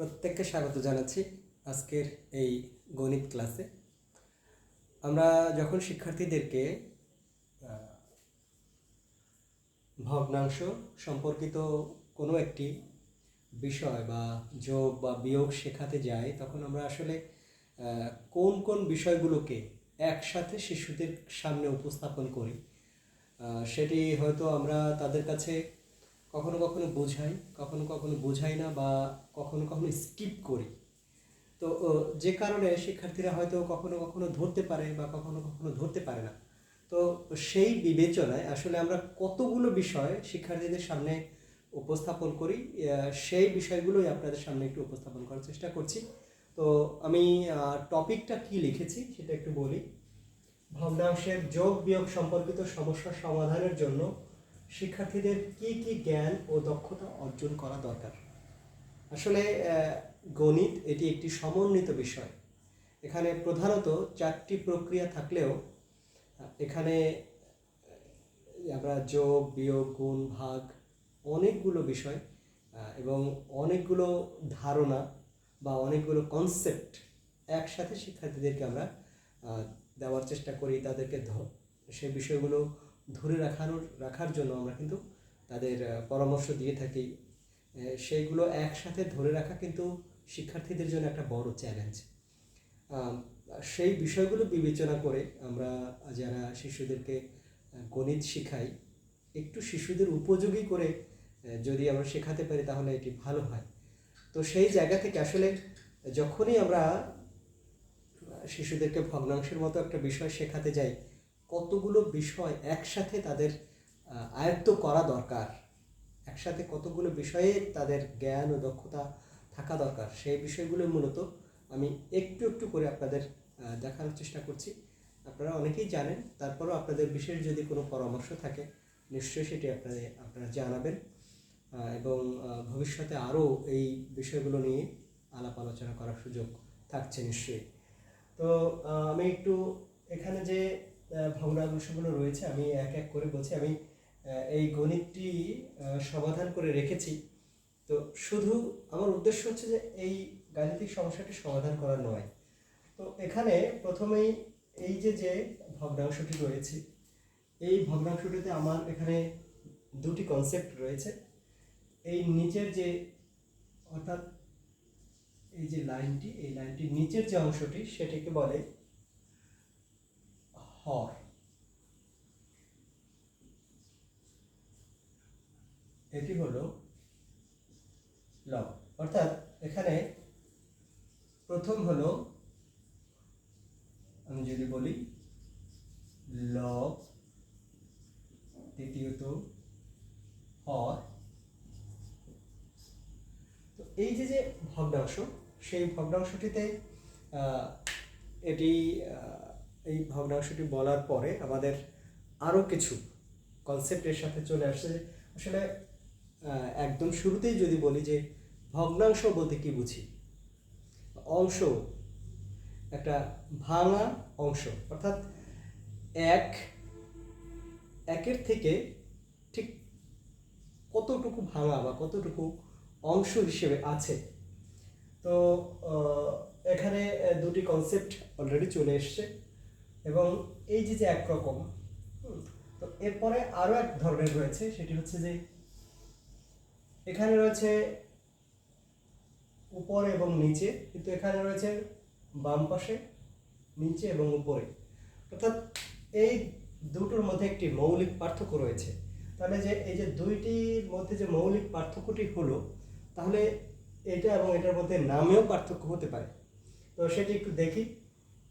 প্রত্যেককে স্বাগত জানাচ্ছি আজকের এই গণিত ক্লাসে। আমরা যখন শিক্ষার্থীদেরকে ভগ্নাংশ সম্পর্কিত কোনো একটি বিষয় বা যোগ বা বিয়োগ শেখাতে যাই, তখন আমরা আসলে কোন কোন বিষয়গুলোকে একসাথে শিশুদের সামনে উপস্থাপন করি সেটি হয়তো আমরা তাদের কাছে কখনো কখনো বোঝাই, কখনো কখনো বোঝাই না বা কখনো কখনো স্কিপ করি। তো যে কারণে শিক্ষার্থীরা হয়তো কখনো কখনো ধরতে পারে বা কখনো কখনো ধরতে পারে না। তো, সেই বিবেচনায় আসলে আমরা কতগুলো বিষয় শিক্ষার্থীদের সামনে উপস্থাপন করি সেই বিষয়গুলোই আপনাদের সামনে একটু উপস্থাপন করার চেষ্টা করছি। তো, আমি টপিকটা কি লিখেছি সেটা একটু বলি। ভগ্নাংশের যোগ বিয়োগ সম্পর্কিত সমস্যা সমাধানের জন্য শিক্ষার্থীদের কি কি জ্ঞান ও দক্ষতা অর্জন করা দরকার? আসলে গণিত এটি একটি সমন্বিত বিষয়। এখানে প্রধানত চারটি প্রক্রিয়া থাকলেও, এখানে আমরা যোগ, বিয়োগ, গুণ, ভাগ অনেকগুলো বিষয় এবং অনেকগুলো ধারণা বা অনেকগুলো কনসেপ্ট একসাথে শিক্ষার্থীদেরকে আমরা দেওয়ার চেষ্টা করি, তাদেরকে সেই বিষয়গুলো ধরে রাখানোর, রাখার জন্য আমরা কিন্তু তাদের পরামর্শ দিয়ে থাকি। সেইগুলো একসাথে ধরে রাখা কিন্তু শিক্ষার্থীদের জন্য একটা বড় চ্যালেঞ্জ সেই বিষয়গুলো বিবেচনা করে আমরা যারা শিশুদেরকে গণিত শেখাই, একটু শিশুদের উপযোগী করে যদি আমরা শেখাতে পারি তাহলে এটি ভালো হয়। তো সেই জায়গা থেকে আসলে যখনই আমরা শিশুদেরকে ভগ্নাংশের মতো একটা বিষয় শেখাতে যাই কতগুলো বিষয় একসাথে তাদের আয়ত্ত করা দরকার, একসাথে কতগুলো বিষয়ে তাদের জ্ঞান ও দক্ষতা থাকা দরকার, সেই বিষয়গুলো মূলত আমি একটু একটু করে আপনাদের দেখানোর চেষ্টা করছি। আপনারা অনেকেই জানেন, তারপরেও আপনাদের বিশেষ যদি কোনো পরামর্শ থাকে, নিশ্চয়ই সেটি আপনাদের, আপনারা জানাবেন এবং ভবিষ্যতে আরও এই বিষয়গুলো নিয়ে আলাপ আলোচনা করার সুযোগ থাকছে নিশ্চয়ই। তো আমি একটু এখানে যে ভগ্নাংশগুলো রয়েছে, আমি এক এক করে বলছি। আমি এই গণিতটি সমাধান করে রেখেছি। তো শুধু আমার উদ্দেশ্য হচ্ছে যে এই গাণিতিক সমস্যাটি সমাধান করা নয়। তো এখানে প্রথমেই এই যে যে ভগ্নাংশটি রয়েছে, এই ভগ্নাংশটিতে আমার এখানে দুটি কনসেপ্ট রয়েছে। এই নিচের যে, অর্থাৎ এই যে লাইনটি, এই লাইনটির নিচের যে অংশটি, সেটিকে বলে হর। এটি হলো লব। অর্থাৎ এখানে প্রথম হলো, আমি যদি বলি লব, দ্বিতীয়ত হর। তো এই যে যে ভগ্নাংশ, সেই ভগ্নাংশটিতে এটি এই ভগ্নাংশটি বলার পরে আমাদের আরও কিছু কনসেপ্টের সাথে চলে আসছে আসলে একদম শুরুতেই যদি বলি যে ভগ্নাংশ বলতে কি বুঝি? অংশ, একটা ভাঙা অংশ। অর্থাৎ এক, একের থেকে ঠিক কতটুকু ভাঙা বা কতটুকু অংশ হিসেবে আছে? তো এখানে দুটি কনসেপ্ট অলরেডি চলে এসছে। এবং এই যে যে একরকম তো এরপরে আরও এক ধরনের রয়েছে, সেটি হচ্ছে যে এখানে রয়েছে উপরে এবং নিচে, কিন্তু এখানে রয়েছে বাম পাশে, নিচে এবং উপরে। অর্থাৎ এই দুটোর মধ্যে একটি মৌলিক পার্থক্য রয়েছে। তাহলে যে এই যে দুইটির মধ্যে যে মৌলিক পার্থক্যটি হলো, তাহলে এটা এবং এটার মধ্যে নামেও পার্থক্য হতে পারে। তো সেটি একটু দেখি।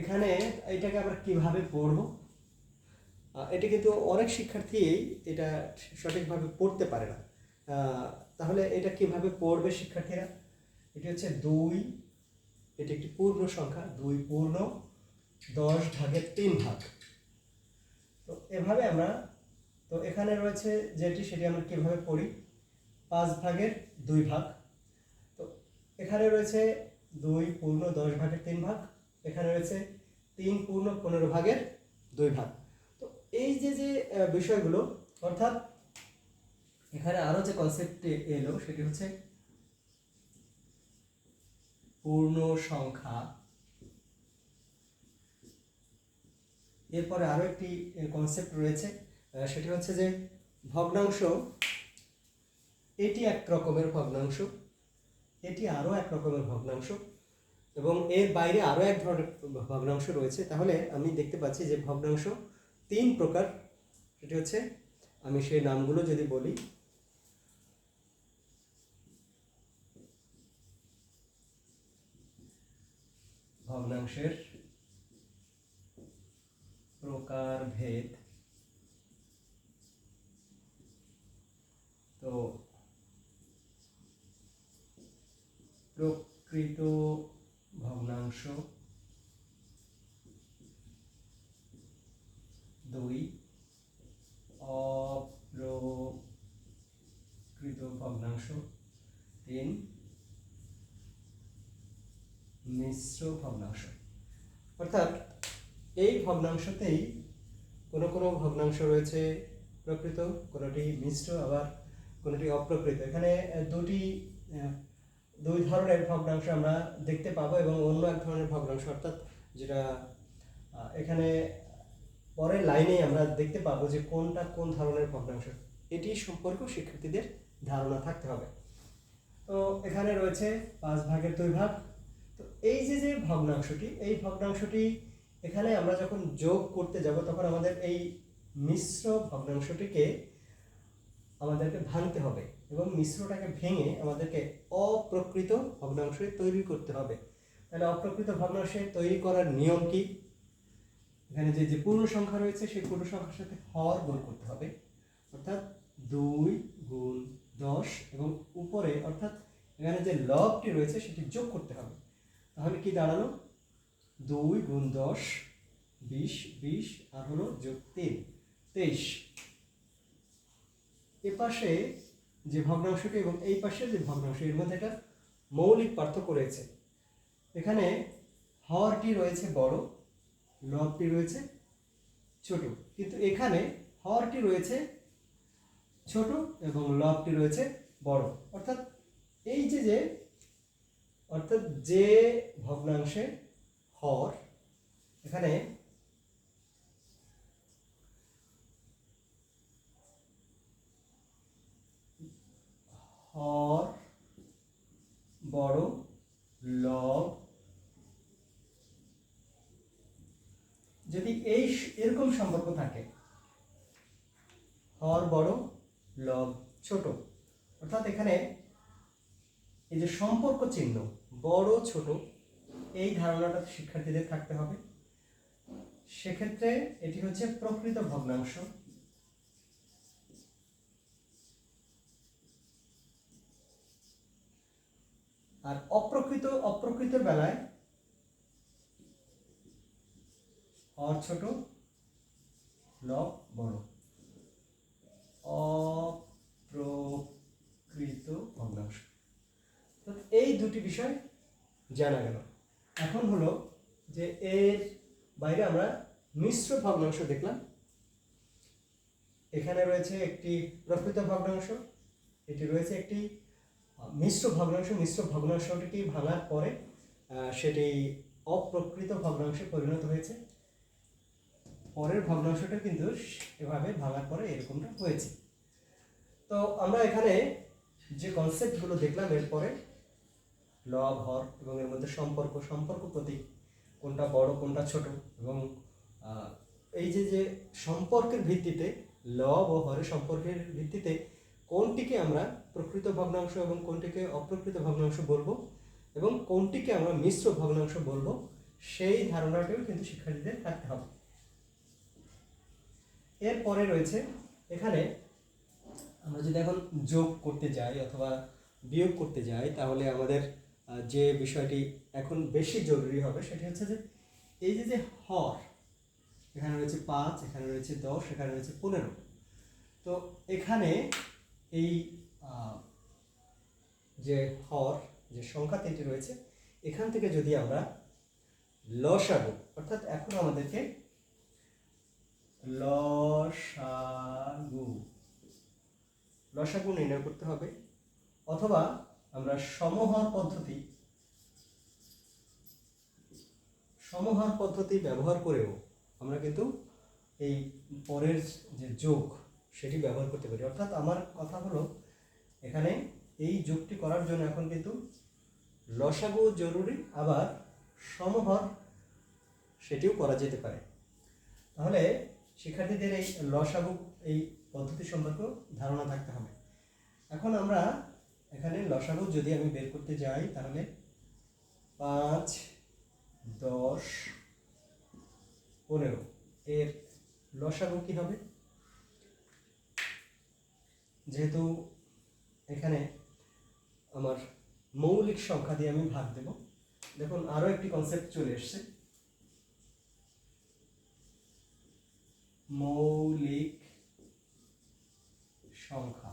এখানে এটাকে আমরা কীভাবে পড়ব? এটা কিন্তু অনেক শিক্ষার্থী এটা সঠিকভাবে পড়তে পারে না। তাহলে এটা কীভাবে পড়বে শিক্ষার্থীরা? এটি হচ্ছে দুই, এটি একটি পূর্ণ সংখ্যা, দুই পূর্ণ, দশ ভাগের তিন ভাগ। তো এভাবে আমরা, তো এখানে রয়েছে যেটি, সেটি আমরা কীভাবে পড়ি? পাঁচ ভাগের দুই ভাগ। তো এখানে রয়েছে দুই পূর্ণ, দশ ভাগের তিন ভাগ। এখানে রয়েছে তিন পূর্ণ পনেরো ভাগের দুই ভাগ। তো এই যে যে বিষয়গুলো, অর্থাৎ এখানে আরও যে কনসেপ্ট এলো, সেটি হচ্ছে পূর্ণ সংখ্যা। এরপরে আরও একটি কনসেপ্ট রয়েছে সেটি হচ্ছে যে ভগ্নাংশ। এটি এক রকমের ভগ্নাংশ, এটি আরও এক রকমের ভগ্নাংশ। এবং এর বাইরে আরও এক ধরনের ভগ্নাংশ রয়েছে। তাহলে আমি দেখতে পাচ্ছি যে ভগ্নাংশ তিন প্রকার। সেটি হচ্ছে, আমি সেই নামগুলো যদি বলি, ভগ্নাংশের প্রকারভেদ তো প্রকৃত ভগ্নাংশ দুই অপ্রকৃত ভগ্নাংশ তিন মিশ্র ভগ্নাংশ। অর্থাৎ এই ভগ্নাংশতেই কোনো কোনো ভগ্নাংশ রয়েছে প্রকৃত, কোনোটি মিশ্র, আবার কোনোটি অপ্রকৃত। এখানে দুটি দুই ধরনের ভগ্নাংশ আমরা দেখতে পাবো এবং অন্য এক ধরনের ভগ্নাংশ, অর্থাৎ যেটা এখানে পরের লাইনেই আমরা দেখতে পাবো যে কোনটা কোন ধরনের ভগ্নাংশ। এটি সম্পর্কেও শিক্ষার্থীদের ধারণা থাকতে হবে। তো এখানে রয়েছে পাঁচ ভাগের দুই ভাগ। তো এই যে যে ভগ্নাংশটি, এই ভগ্নাংশটি এখানে আমরা যখন যোগ করতে যাব, তখন আমাদের এই মিশ্র ভগ্নাংশটিকে আমাদেরকে ভাঙতে হবে। এবং মিশ্রটাকে ভেঙে আমাদেরকে অপ্রকৃত ভগ্নাংশ তৈরি করতে হবে। তাহলে অপ্রকৃত ভগ্নাংশ তৈরি করার নিয়ম কি? এখানে যে যে পূর্ণ সংখ্যা রয়েছে, সেই পূর্ণ সংখ্যার সাথে হর গুণ করতে হবে। অর্থাৎ দুই গুণ দশ এবং উপরে, অর্থাৎ এখানে যে লবটি রয়েছে, সেটি যোগ করতে হবে। তাহলে কি দাঁড়াল? দুই গুণ দশ, বিশ বিশ আর হলো যোগ তিন, তেইশ। এ পাশে যে ভগ্নাংশটি এবং এই পাশের যে ভগ্নাংশ, এর মধ্যে একটা মৌলিক পার্থক্য রয়েছে। এখানে হরটি রয়েছে বড়, লবটি রয়েছে ছোট। কিন্তু এখানে হরটি রয়েছে ছোট এবং লবটি রয়েছে বড়। অর্থাৎ এই যে যে, অর্থাৎ যে ভগ্নাংশে হর, এখানে হর বড় লব। যদি এই এরকম সম্পর্ক থাকে হর বড় লব, ছোট, অর্থাৎ এখানে এই যে সম্পর্ক চিহ্ন, বড়, ছোট, এই ধারণাটা শিক্ষার্থীদের থাকতে হবে। সেক্ষেত্রে এটি হচ্ছে প্রকৃত ভগ্নাংশ। আর অপ্রকৃত অপ্রকৃত বেলায় হর ছোট, লব বড়। অপ্রকৃত ভগ্নাংশ। তো এই দুটি বিষয় জানা গেল। এখন হলো যে এর বাইরে আমরা মিশ্র ভগ্নাংশ দেখলাম। এখানে রয়েছে একটি প্রকৃত ভগ্নাংশ, এটি রয়েছে একটি মিশ্র ভগ্নাংশ, মিশ্র ভগ্নাংশটি ভাঙার পরে সেটি অপ্রকৃত ভগ্নাংশে পরিণত হয়েছে। পরের ভগ্নাংশটা কিন্তু এভাবে ভাঙার পরে এরকমটা হয়েছে। তো আমরা এখানে যে কনসেপ্টগুলো দেখলাম এরপরে লব হর এবং এর মধ্যে সম্পর্ক সম্পর্ক প্রতীক, কোনটা বড়, কোনটা ছোট এবং এই যে যে সম্পর্কের ভিত্তিতে লব ও হরের সম্পর্কের ভিত্তিতে কোনটিকে আমরা প্রকৃত ভগ্নাংশ এবং কোনটিকে অপ্রকৃত ভগ্নাংশ বলব এবং কোনটিকে আমরা মিশ্র ভগ্নাংশ বলব, সেই ধারণাটিও কিন্তু শিক্ষার্থীদের থাকতে হবে। এরপরে রয়েছে, এখানে আমরা যদি এখন যোগ করতে যাই অথবা বিয়োগ করতে যাই, তাহলে আমাদের যে বিষয়টি এখন বেশি জরুরি হবে সেটি হচ্ছে যে, এই যে যে হর, এখানে রয়েছে পাঁচ, এখানে রয়েছে দশ, এখানে রয়েছে পনেরো। তো এখানে এই যে হর, যে সংখ্যা তিনটি রয়েছে, এখান থেকে যদি আমরা লসাগু, অর্থাৎ এখন আমাদেরকে লসাগু লসাগু নির্ণয় করতে হবে, অথবা আমরা সমহর পদ্ধতি, সমহার পদ্ধতি ব্যবহার করেও আমরা কিন্তু এই পরের যে যোগ, সেটি ব্যবহার করতে পারি। অর্থাৎ আমার কথা হলো এখানে এই যোগটি করার জন্য এখন কিন্তু লসাগু জরুরি, আবার সমহর সেটিও করা যেতে পারে। তাহলে শিক্ষার্থীদের এই লসাগু, এই পদ্ধতি সম্পর্কে ধারণা থাকতে হবে। এখন আমরা এখানে লসাগু যদি আমি বের করতে যাই, তাহলে পাঁচ, দশ, পনেরো, এর লসাগু কি হবে? যেহেতু এখানে আমার মৌলিক সংখ্যা দিয়ে আমি ভাগ দেব। দেখুন আরও একটি কনসেপ্ট চলে এসছে। মৌলিক সংখ্যা।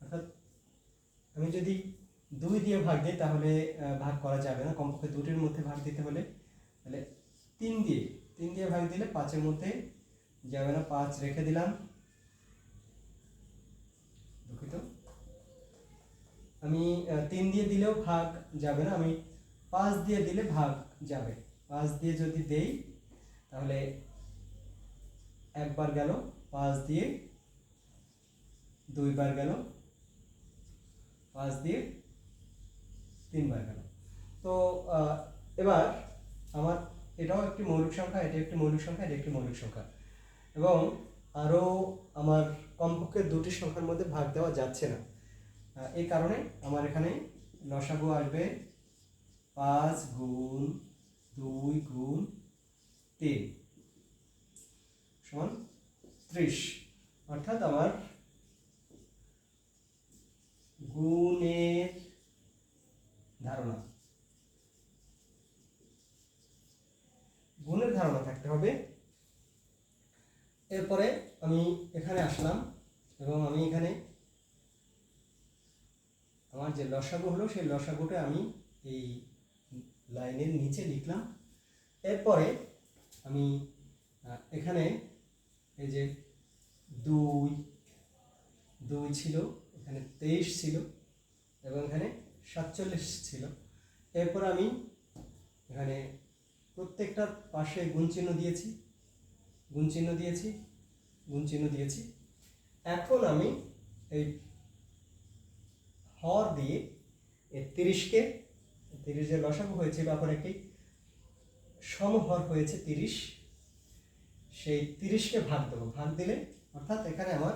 অর্থাৎ আমি যদি দুই দিয়ে ভাগ দিই, তাহলে ভাগ করা যাবে না। কমপক্ষে দুটির মধ্যে ভাগ দিতে হলে। তাহলে তিন দিয়ে তিন দিয়ে ভাগ দিলে পাঁচের মধ্যে যাবে না। পাঁচ রেখে দিলাম। দুঃখিত আমি তিন দিয়ে দিলেও ভাগ যাবে না, আমি পাঁচ দিয়ে দিলে ভাগ যাবে। পাঁচ দিয়ে যদি দেই, তাহলে একবার গেল, পাঁচ দিয়ে দুইবার গেল, পাঁচ দিয়ে তিনবার গেল। তো এবার আমার এটাও একটি মৌলিক সংখ্যা, এটা একটি মৌলিক সংখ্যা, এটা একটি মৌলিক সংখ্যা। এবং আরও আমার কমপক্ষে দুটি সংখ্যার মধ্যে ভাগ দেওয়া যাচ্ছে না। এই কারণে আমার এখানে লসাগু আসবে পাঁচ গুণ দুই গুণ তিন সমান ত্রিশ। অর্থাৎ আমার গুণের ধারণা গুণের ধারণা থাকতে হবে এরপরে আমি এখানে আসলাম এবং আমি এখানে আমার যে লসাগু হলো, সেই লসাগুটা আমি এই লাইনের নিচে লিখলাম। এরপরে আমি এখানে এই যে দুই দুই ছিল, এখানে তেইশ ছিল এবং এখানে সাতচল্লিশ ছিল। এরপর আমি এখানে প্রত্যেকটার পাশে গুণ চিহ্ন দিয়েছি। গুণ চিহ্ন দিয়েছি গুণ চিহ্ন দিয়েছি। এখন আমি এই হর দিয়ে এই তিরিশকে, তিরিশ যে লসাগু হয়েছে এখন একটি সমহর হয়েছে তিরিশ, সেই তিরিশকে ভাগ দেবো। ভাগ দিলে, অর্থাৎ এখানে আমার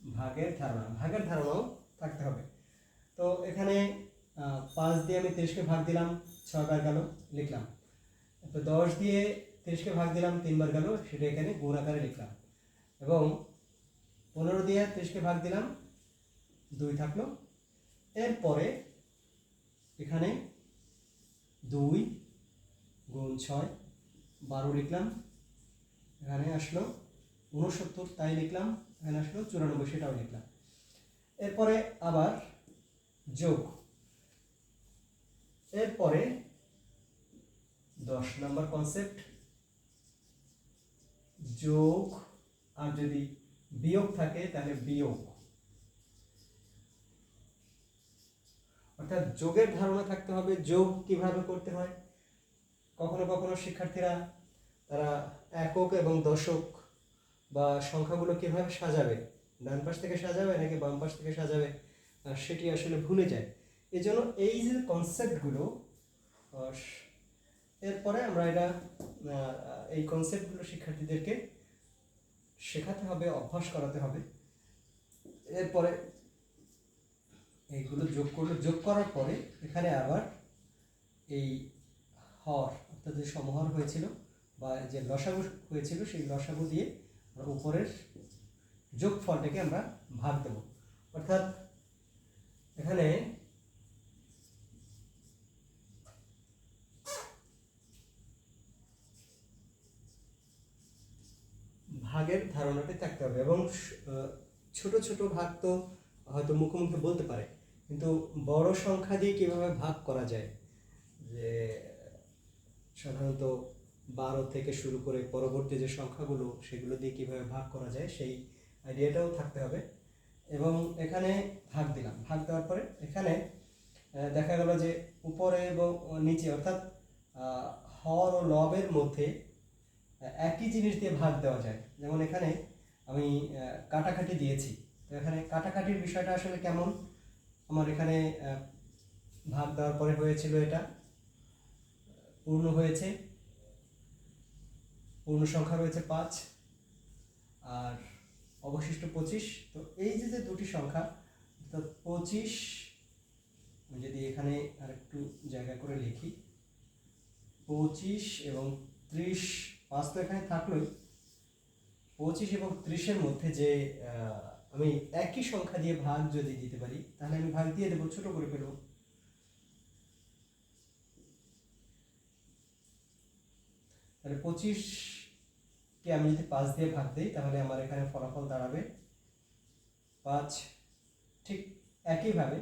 ভাগের ধারণা, ভাগের ধারণাও থাকতে হবে। তো এখানে পাঁচ দিয়ে আমি তিরিশকে ভাগ দিলাম। ছয়বার গেল, লিখলাম। তো দশ দিয়ে তিরিশকে ভাগ দিলাম, তিনবার গেল, সেটা এখানে গুণ আকারে লিখলাম। এবং পনেরো দিয়ে তিরিশকে ভাগ দিলাম, দুই থাকল। এরপরে এখানে দুই গুণ ছয়, বারো লিখলাম। এখানে আসলো উনসত্তর তাই লিখলাম। এখানে আসলো চুরানব্বই, সেটাও লিখলাম। এরপরে আবার যোগ এরপরে দশ নম্বর কনসেপ্ট যোগ, আর যদি বিয়োগ থাকে তাহলে বিয়োগ। অর্থাৎ যোগের ধারণা থাকতে হবে, যোগ কীভাবে করতে হয়। কখনো কখনো শিক্ষার্থীরা তারা একক এবং দশক বা সংখ্যাগুলো কীভাবে সাজাবে, ডান পাশ থেকে সাজাবে নাকি বাম পাশ থেকে সাজাবে সেটি আসলে ভুলে যায়। এই জন্য এই যে কনসেপ্টগুলো এরপরে আমরা এটা এই কনসেপ্টগুলো শিক্ষার্থীদেরকে শেখাতে হবে, অভ্যাস করাতে হবে। এরপরে এইগুলো যোগ করলে, যোগ করার পরে এখানে আবার এই হর, অর্থাৎ যে সমহর হয়েছিল বা যে লসাগু হয়েছিল, সেই লসাগু দিয়ে আমরা উপরের যোগফলটাকে আমরা ভাগ দেব। অর্থাৎ এখানে ভাগের ধারণাটি থাকতে হবে এবং ছোট ছোট ভাগ তো হয়তো মুখে মুখে বলতে পারে, কিন্তু বড় সংখ্যা দিয়ে কীভাবে ভাগ করা যায়? যে সাধারণত বারো থেকে শুরু করে পরবর্তী যে সংখ্যাগুলো, সেগুলো দিয়ে কীভাবে ভাগ করা যায়, সেই আইডিয়াটাও থাকতে হবে। এবং এখানে ভাগ দিলাম। ভাগ দেওয়ার পরে এখানে দেখা গেল যে উপরে এবং নিচে, অর্থাৎ হর ও লবের মধ্যে একই জিনিস দিয়ে ভাগ দেওয়া যায়। যেমন এখানে আমি কাটাকাটি দিয়েছি। তো এখানে কাটাকাটির বিষয়টা আসলে কেমন? আমার এখানে ভাগ দেওয়ার পরে হয়েছিল এটা। পূর্ণ হয়েছে। পূর্ণ সংখ্যা রয়েছে পাঁচ আর অবশিষ্ট পঁচিশ। তো এই যে যে দুটি সংখ্যা অর্থাৎ পঁচিশ যদি এখানে আরেকটু জায়গা করে লিখি, পঁচিশ এবং ত্রিশ পাঁচ তো এখানে থাকলোই পঁচিশ এবং ত্রিশের মধ্যে যে আমি একই সংখ্যা দিয়ে ভাগ যদি দিতে পারি, তাহলে আমি ভাগ দিয়ে দেবো, ছোট করে ফেলব। তাহলে পঁচিশকে আমি যদি পাঁচ দিয়ে ভাগ দিই, তাহলে আমার এখানে ফলাফল দাঁড়াবে পাঁচ। ঠিক একইভাবে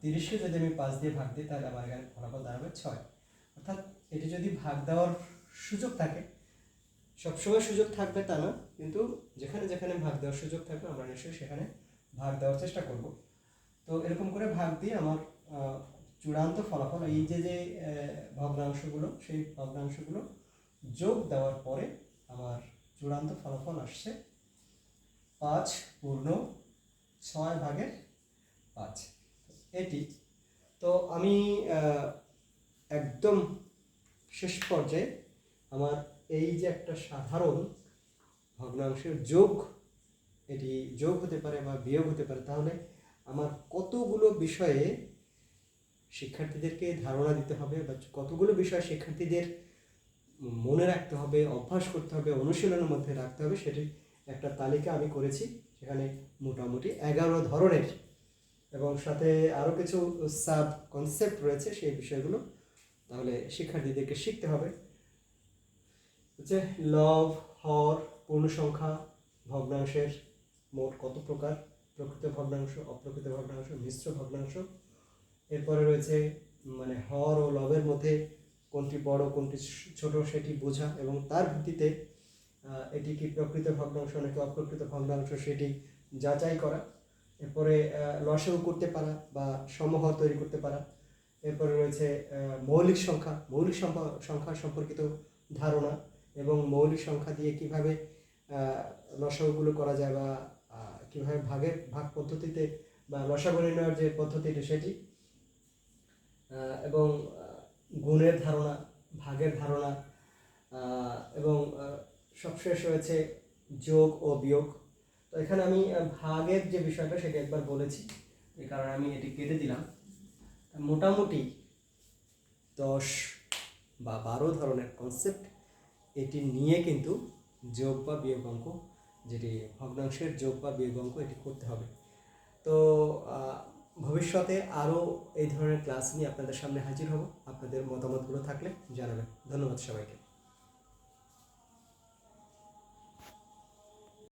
তিরিশকে যদি আমি পাঁচ দিয়ে ভাগ দিই, তাহলে আমার এখানে ফলাফল দাঁড়াবে ছয়। অর্থাৎ এটি যদি ভাগ দেওয়ার সুযোগ থাকে। সবসময় সুযোগ থাকবে তা না, কিন্তু যেখানে যেখানে ভাগ দেওয়ার সুযোগ থাকবে, আমরা নিশ্চয়ই সেখানে ভাগ দেওয়ার চেষ্টা করব। তো এরকম করে ভাগ দিয়ে আমার চূড়ান্ত ফলাফল, এই যে যে ভগ্নাংশগুলো, সেই ভগ্নাংশগুলো যোগ দেওয়ার পরে আমার চূড়ান্ত ফলাফল আসছে পাঁচ পূর্ণ ছয় ভাগের পাঁচ। এটি, তো আমি একদম শেষ পর্যায়ে আমার এই যে একটা সাধারণ ভগ্নাংশের যোগ, এটি যোগ হতে পারে বা বিয়োগ হতে পারে, তাহলে আমার কতগুলো বিষয়ে শিক্ষার্থীদেরকে ধারণা দিতে হবে বা কতগুলো বিষয় শিক্ষার্থীদের মনে রাখতে হবে, অভ্যাস করতে হবে, অনুশীলনের মধ্যে রাখতে হবে সেটি একটা তালিকা আমি করেছি, সেখানে মোটামুটি এগারো ধরনের। এবং সাথে আরও কিছু সাব কনসেপ্ট রয়েছে সেই বিষয়গুলো, তাহলে শিক্ষার্থীদেরকে শিখতে হবে। হচ্ছে লব হর পূর্ণ সংখ্যা ভগ্নাংশের মোট কত প্রকার? প্রকৃত ভগ্নাংশ, অপ্রকৃত ভগ্নাংশ, মিশ্র ভগ্নাংশ। এরপরে রয়েছে মানে হর ও লবের মধ্যে কোনটি বড়, কোনটি ছোট সেটি বোঝা এবং তার ভিত্তিতে এটি কি প্রকৃত ভগ্নাংশ নাকি অপ্রকৃত ভগ্নাংশ সেটি যাচাই করা। এরপরে লসেও করতে পারা বা সমহর তৈরি করতে পারা। এরপরে রয়েছে মৌলিক সংখ্যা। মৌলিক সংখ্যা সংখ্যা সম্পর্কিত ধারণা। এবং মৌলিক সংখ্যা দিয়ে কীভাবে আহ, লসাগুগুলো করা যায় বা কীভাবে ভাগের ভাগ পদ্ধতিতে বা লসাগু নির্ণয়ের যে পদ্ধতিটি সেটি এবং গুণের ধারণা ভাগের ধারণা এবং সবশেষ রয়েছে যোগ ও বিয়োগ। তো এখানে আমি ভাগের যে বিষয়টা সেটা একবার বলেছি এই কারণে আমি এটি কেটে দিলাম। মোটামুটি দশ বা বারো ধরনের কনসেপ্ট এটি নিয়ে কিন্তু যোগ বা বিয়োগ অঙ্ক, যেটি ভগ্নাংশের যোগ বা বিয়োগ অঙ্ক, এটি করতে হবে। তো ভবিষ্যতে আরও এই ধরনের ক্লাস নিয়ে আপনাদের সামনে হাজির হব। আপনাদের মতামতগুলো থাকলে জানাবেন। ধন্যবাদ সবাইকে।